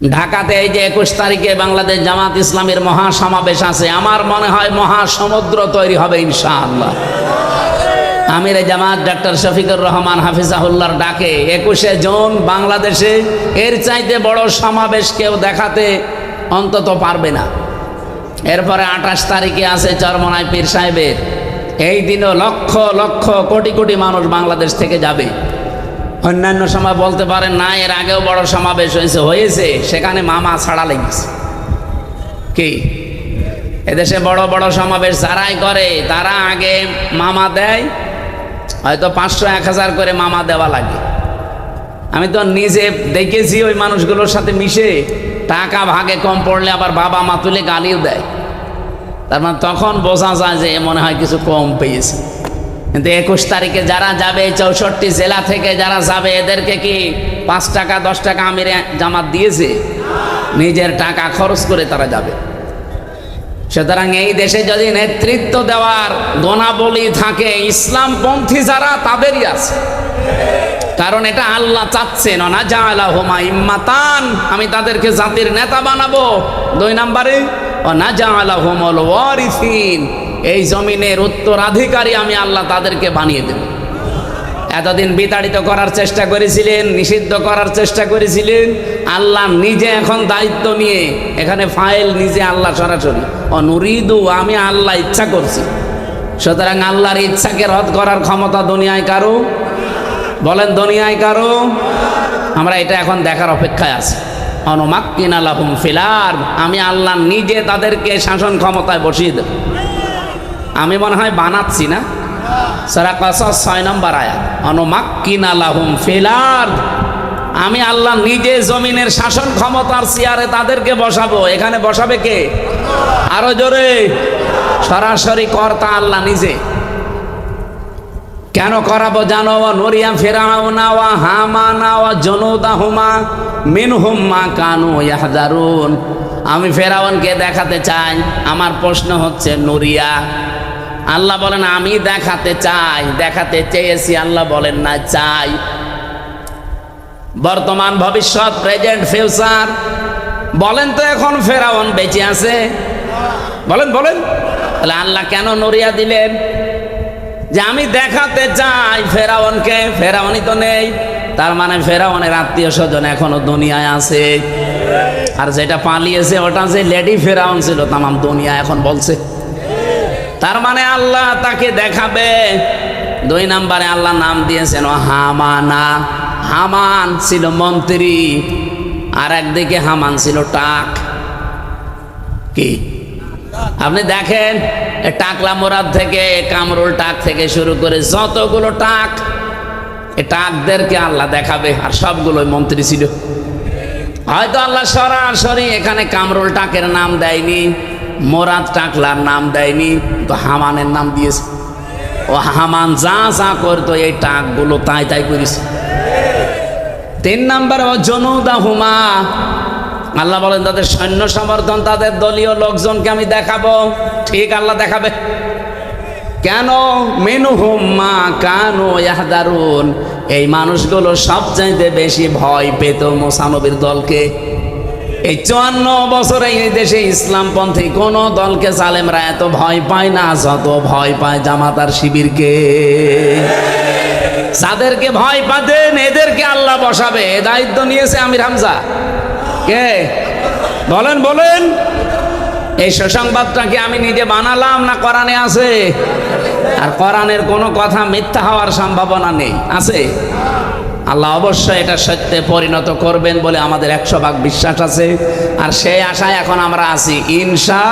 ঢাকাতে এই যে একুশ তারিখে বাংলাদেশ জামাত ইসলামের মহাসমাবেশ আছে, আমার মনে হয় মহাসমুদ্র তৈরি হবে ইনশাআল্লাহ। আমির জামাত ডাক্তার শফিকুর রহমান হাফিজাহুল্লার ডাকে, একুশে জুন বাংলাদেশে এর চাইতে বড় সমাবেশ কেউ দেখাতে অন্তত পারবে না। এরপরে আঠাশ তারিখে আছে চরমনায় পীর সাহেবের। এই দিনও লক্ষ লক্ষ কোটি কোটি মানুষ বাংলাদেশ থেকে যাবে। অন্যান্য সময় বলতে পারেন, না, এর আগেও বড় সমাবেশ হয়েছে। হয়েছে, সেখানে মামা ছাড়া লেগেছে। কি? এদেশে বড় বড় সমাবেশ যারাই করে, তারা আগে মামা দেয়, হয়তো পাঁচশো, এক হাজার করে মামা দেওয়া লাগে। আমি তো নিজে দেখেছি ওই মানুষগুলোর সাথে মিশে, টাকা ভাগে কম পড়লে আবার বাবা মা তুলে গালিও দেয়। তার মানে তখন বোঝা যায় যে মনে হয় কিছু কম পেয়েছে। কিন্তু একুশ তারিখে যারা যাবে, চৌষট্টি জেলা থেকে যারা যাবে, এদেরকে কি পাঁচ টাকা, দশ টাকা আমিরে জামাত দিয়েছে? নিজের টাকা খরচ করে তারা যাবে। সুতরাং এই দেশে যদি নেতৃত্ব দেওয়ার গোনাবলী থাকে, ইসলামপন্থী যারা, তাদেরই আছে। কারণ এটা আল্লাহ চাচ্ছেন না হুমা ইম্মাতান, আমি তাদেরকে জাতির নেতা বানাবো। দুই নম্বরে ও না এই জমিনের উত্তরাধিকারী আমি আল্লাহ তাদেরকে বানিয়ে দেব। এতদিন বিতাড়িত করার চেষ্টা করেছিলেন, নিষিদ্ধ করার চেষ্টা করেছিলেন। আল্লাহ নিজে এখন দায়িত্ব নিয়ে এখানে ফাইল নিজে আল্লাহ সরাসরি। ও নুরিদু আমি আল্লাহ ইচ্ছা করছি। সুতরাং আল্লাহর ইচ্ছাকে রদ করার ক্ষমতা দুনিয়ায় কারও? বলেন দুনিয়ায় কারও? আমরা এটা এখন দেখার অপেক্ষায় আছি। অনুমাক্কিন আলাহুম ফিলার আমি আল্লাহ নিজে তাদেরকে শাসন ক্ষমতায় বসিয়ে দেব। আমি মনে হয় বানাচ্ছি না। সারা কাসা ছয় নম্বর আয়াত। অনুমাক্কিন আলাহুম ফিলার আমি আল্লাহ নিজে জমিনের শাসন ক্ষমতার চেয়ারে তাদেরকে বসাবো। এখানে বসাবে কে? আরও জোরে। সরাসরি কর্তা আল্লাহ নিজে। কেন করাবো জানো? নরিয়া ফেরাউনা ওয়া হামানা ওয়া জনুদাহুমা মিনহুম্মা কানু ইয়াহজারুন। আমি ফেরাউনকে দেখাতে চাই। আমার প্রশ্ন হচ্ছে, নুরিয়া আল্লাহ বলেন, আমি দেখাতে চাই, দেখাতে চেয়েছি। আল্লাহ বলেন, না, চাই। বর্তমান ভবিষ্যৎ, প্রেজেন্ট, ফিউচার, বলেন তো এখন ফেরাউন বেঁচে আছে? বলেন বলেন। তাহলে আল্লাহ কেন নড়িয়া দিলেন? যে আমি দেখাতে চাই ফেরাউনকে, ফেরাউনই তো নেই। তার মানে ফেরাউনের আত্মীয় স্বজন এখনও দুনিয়ায় আছে। আর যেটা পালিয়েছে, ওটা যে লেডি ফেরাউন ছিল, তামাম দুনিয়া এখন বলছে। তার মানে আল্লাহ তাকে দেখাবে। দুই নাম্বারে আল্লাহ নাম দিয়েছেন, হামানা। হামান ছিল মন্ত্রী আর একদিকে হামান ছিল টাক। কি? আপনি দেখেন টাকলা মোরাদ থেকে কামরুল টাক থেকে শুরু করে যতগুলো টাক, এ টাকদেরকে আল্লাহ দেখাবে, আর সবগুলো মন্ত্রী ছিল। হয়তো আল্লাহ সরাসরি এখানে কামরুল টাকের নাম দেয়নি। মোরাদ টাকলার নাম দেয়নি, তো হামানের নাম দিয়েছে। ও হামান যা যা করতো এই টাকগুলো তাই তাই করেছে। তিন নম্বর, ও জনুদা হুমা। আল্লাহ বলেন, তাদের সৈন্য সমর্থন, তাদের দলীয় লোকজনকে আমি দেখাবো। ঠিক আল্লাহ দেখাবে। কেন? মেনু হুম্মা কানু ইয়াহদারুন। এই মানুষগুলো সবচাইতে বেশি ভয় পেত মোসানবীর দলকে। এই চুয়ান্ন বছরে এই দেশে ইসলামপন্থী কোন দলকে সালেমরা এত ভয় পায় না, যত ভয় পায় জামাতার শিবিরকে। যাদেরকে ভয় পাতেন এদেরকে আল্লাহ বসাবে। দায়িত্ব নিয়েছে আমির হামজা। কে? বলেন বলেন। এই সুসংবাদটা কি আমি নিজে বানালাম না কোরআনে আছে? আর কোরআনের কোনো কথা মিথ্যা হওয়ার সম্ভাবনা নেই। আছে? আল্লাহ অবশ্যই এটা সত্যে পরিণত করবেন বলে আমাদের একশো ভাগ বিশ্বাস আছে। আর সেই আশায় এখন আমরা আছি, ইনশা